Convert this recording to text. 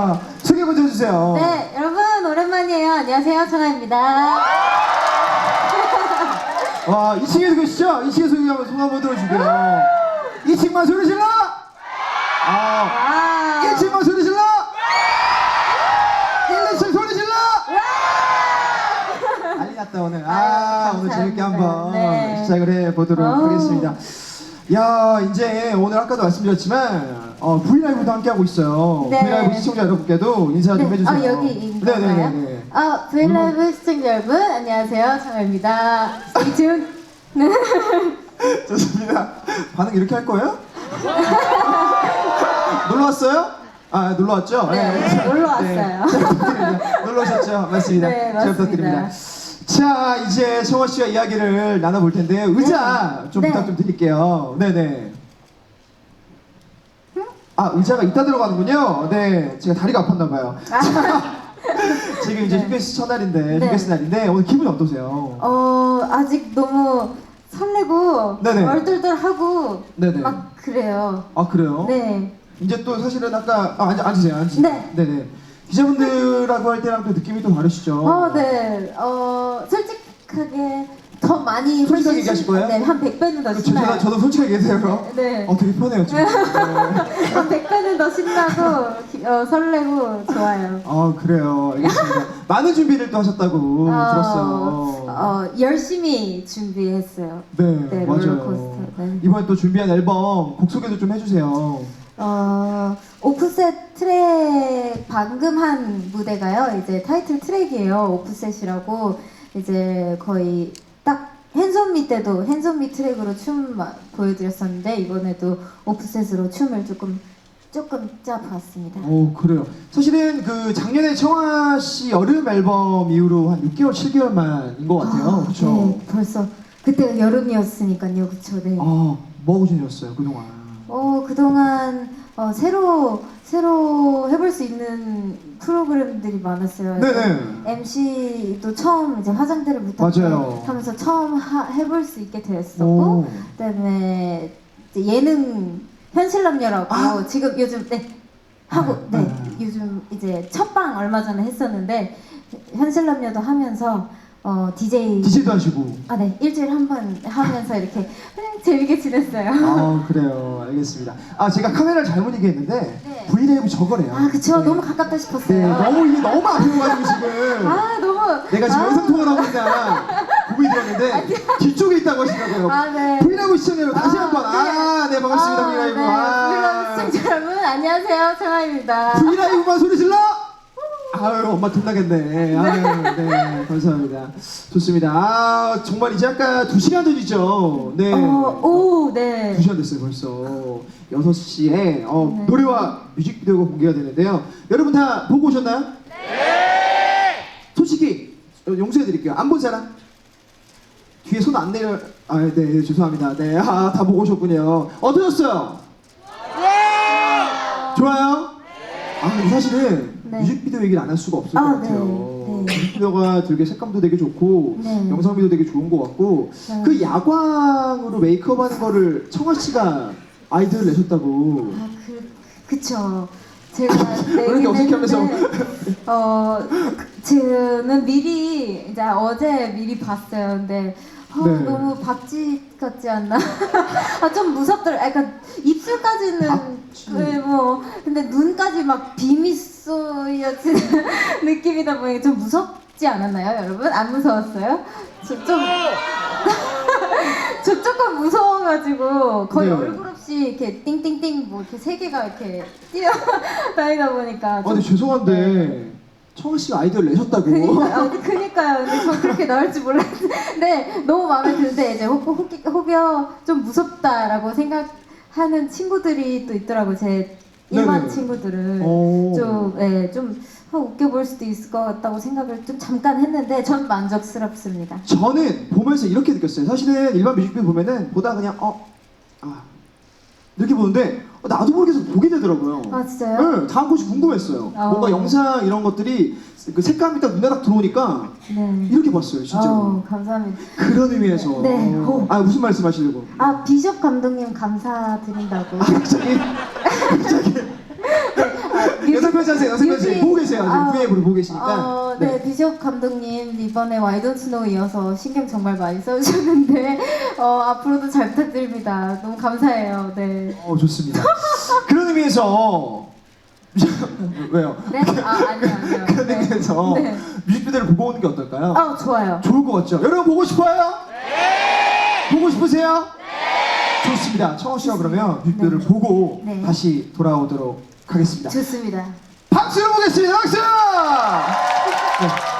아, 소개 먼저 해주세요. 네, 여러분 오랜만이에요. 안녕하세요, 청아입니다. 와, 2층에서 계시죠? 2층에 소개 한번 손 한번 들어주고요. 2층만 소리 질러! 아, 와. 1층만 소리 질러! 1, 2층 소리 질러! 난리 났다 오늘. 아, 아유, 오늘 재밌게 감사합니다. 한번 네. 시작을 해보도록 어우. 하겠습니다. 야, 이제 오늘 아까도 말씀드렸지만 어, V라이브도 함께 하고 있어요. 네. V라이브 시청자 여러분께도 인사 좀 해주세요. 아, 여기 인가요? 네네네. 아, 브이라이브 시청자 여러분, 안녕하세요. Stay tuned. 네. 좋습니다. 반응 이렇게 할 거예요? 놀러 왔어요? 아 놀러 왔죠? 네, 놀러 왔어요. 잘 부탁드립니다. 놀러 오셨죠? 맞습니다. 네, 잘 맞습니다. 부탁드립니다. 자 이제 성화 씨와 이야기를 나눠볼 텐데 의자 좀 네. 부탁 좀 드릴게요. 네네. 아 의자가 이따 들어가는군요. 네, 제가 다리가 아팠나 봐요. 지금 이제 네. 휴게소 첫날인데 네. 휴게소 날인데 오늘 기분이 어떠세요? 어, 아직 너무 설레고, 네네. 얼떨떨하고, 네네. 막 그래요. 아 그래요? 네. 이제 또 사실은 아까 아, 앉, 앉으세요 앉으세요 네. 네네 기자분들하고 할 때랑 또 느낌이 또 다르시죠 어, 네. 어, 솔직하게 더 많이 솔직하게 훨씬 얘기하실 신- 거예요? 네, 한 100배는 더 그, 저, 신나요. 저도, 저도 솔직하게 얘기해요 그럼 네. 어 되게 편해요 지금 네. 한 100배는 더 신나고 기- 어, 설레고 좋아요. 아 그래요 알겠습니다 많은 준비를 또 하셨다고 들었어요 어, 열심히 준비했어요. 네, 네, 맞아요 롤러코스터, 네. 이번에 또 준비한 앨범 곡 소개도 좀 해주세요 어, 오프셋 트랙 방금 한 무대가요. 이제 타이틀 트랙이에요. 오프셋이라고 이제 거의 딱 핸섬미 때도 핸섬미 트랙으로 춤 마- 보여드렸었는데 이번에도 오프셋으로 춤을 조금 조금 짜봤습니다. 오 그래요 사실은 그 작년에 청아 씨 여름 앨범 이후로 한 6개월 7개월 만인 것 같아요 그렇죠 네, 벌써 그때가 여름이었으니까요, 그쵸? 네. 아 뭐 하고 지내셨어요 그동안 어 그동안 어, 새로 새로 해볼 수 있는 프로그램들이 많았어요. 네네 MC도 처음 이제 화장대를 맞아요. 부탁하면서 처음 하, 해볼 수 있게 됐었고, 오. 그다음에 이제 예능 현실남녀라고 아. 지금 요즘 네 하고 네, 네, 네. 요즘 이제 첫방 얼마 전에 했었는데 현실남녀도 하면서 어 DJ DJ도 하시고 아, 네. 일주일에 한 번 하면서 이렇게 그냥 재밌게 지냈어요. 아 그래요 알겠습니다 아 제가 카메라를 잘못 얘기했는데 네. 브이라이브 저거래요 아, 그쵸. 네. 너무 가깝다 네 싶었어요. 너무 이게 너무 아쉬워가지고 지금 아, 너무. 내가 지금 아, 영상 통화를 하고 있다 고민이 들었는데 뒤쪽에 있다고 하시더라고요 아, 네. 브이라이브 시청자 여러분 다시 아, 한번 아네 반갑습니다 아, 브이라이브 네. 아 브이라이브 시청자 여러분, 안녕하세요. 청아입니다. 브이라이브만 소리 질러 아유 엄마 돈나겠네 아유 네 감사합니다 좋습니다 아 정말 이제 아까 2시간 전이죠 네 어, 오, 네. 2시간 됐어요 벌써 6시에 어, 네. 노래와 뮤직비디오가 공개가 되는데요 여러분 다 보고 오셨나요? 네 솔직히 어, 용서해 드릴게요 안 본 사람? 뒤에 손 안 내려 아네 죄송합니다 네다 보고 오셨군요 어떠셨어요? 네 좋아요? 아 근데 사실은 네. 뮤직비디오 얘기를 안 할 수가 없을 아, 것 네. 같아요 네. 뮤직비디오가 되게 색감도 되게 좋고 네. 영상미도 되게 좋은 것 같고 네. 그 야광으로 메이크업하는 거를 청아 씨가 아이디어를 내셨다고. 아, 그, 그쵸. 제가 왜 이렇게 어색해하면서. 어, 그- 저는 미리, 이제 어제 미리 봤어요. 근데, 어, 네. 너무 박쥐 같지 않나? 아, 좀 무섭더라. 약간 입술까지는, 박쥐. 네, 뭐, 근데 눈까지 막 비 미 쏘여진 느낌이다 보니 좀 무섭지 않았나요, 여러분? 안 무서웠어요? 저 좀, 저 조금 무서워가지고 거의 네. 얼굴 없이 이렇게 띵띵띵 뭐 이렇게 세 개가 이렇게 뛰어 다니다 보니까 아, 좀- 근데 죄송한데 청아 씨가 아이디어를 내셨다고. 그니까, 어, 그니까요. 근데 저 그렇게 나올 줄 몰랐는데 네, 너무 마음에 드는데 이제 혹, 혹, 혹여 좀 무섭다라고 생각하는 친구들이 또 있더라고 제 일반 네네. 친구들은 오. 좀, 예, 좀 어, 웃겨볼 수도 있을 것 같다고 생각을 좀 잠깐 했는데 전 만족스럽습니다. 저는 보면서 이렇게 느꼈어요. 사실은 일반 뮤직비디오 보면은 보다 그냥 어, 아 이렇게 보는데 어, 나도 모르게 계속 보게 되더라고요. 아 진짜요? 네, 다음 것이 궁금했어요. 어. 뭔가 영상 이런 것들이 그 색감이 딱 눈에 딱 들어오니까 네. 이렇게 봤어요, 진짜로. 어, 감사합니다. 그런 의미에서. 네. 오. 아 무슨 말씀 하시려고? 아 비숍 감독님 감사드린다고. 아, 갑자기 갑자기 아, 뮤비 영상 편지 하세요. 영상 편지 보고 계세요. 지금 아, V앱으로 보고 계시니까. 어, 네, 비숍 감독님 이번에 와이던스노 이어서 신경 정말 많이 써주셨는데 어, 앞으로도 잘 부탁드립니다. 너무 감사해요. 네. 어 좋습니다. 그런 의미에서 왜요? 네? 아 아니요 아니요. 그런 네. 의미에서 네. 뮤직비디오를 보고 오는 게 어떨까요? 어 좋아요. 좋을 것 같죠? 여러분 보고 싶어요? 네. 보고 싶으세요? 네. 좋습니다. 청호 씨와 그러면 뮤직비디오를 네. 보고 네. 다시 돌아오도록 하겠습니다. 좋습니다. 박수로 보겠습니다. 박수! 네.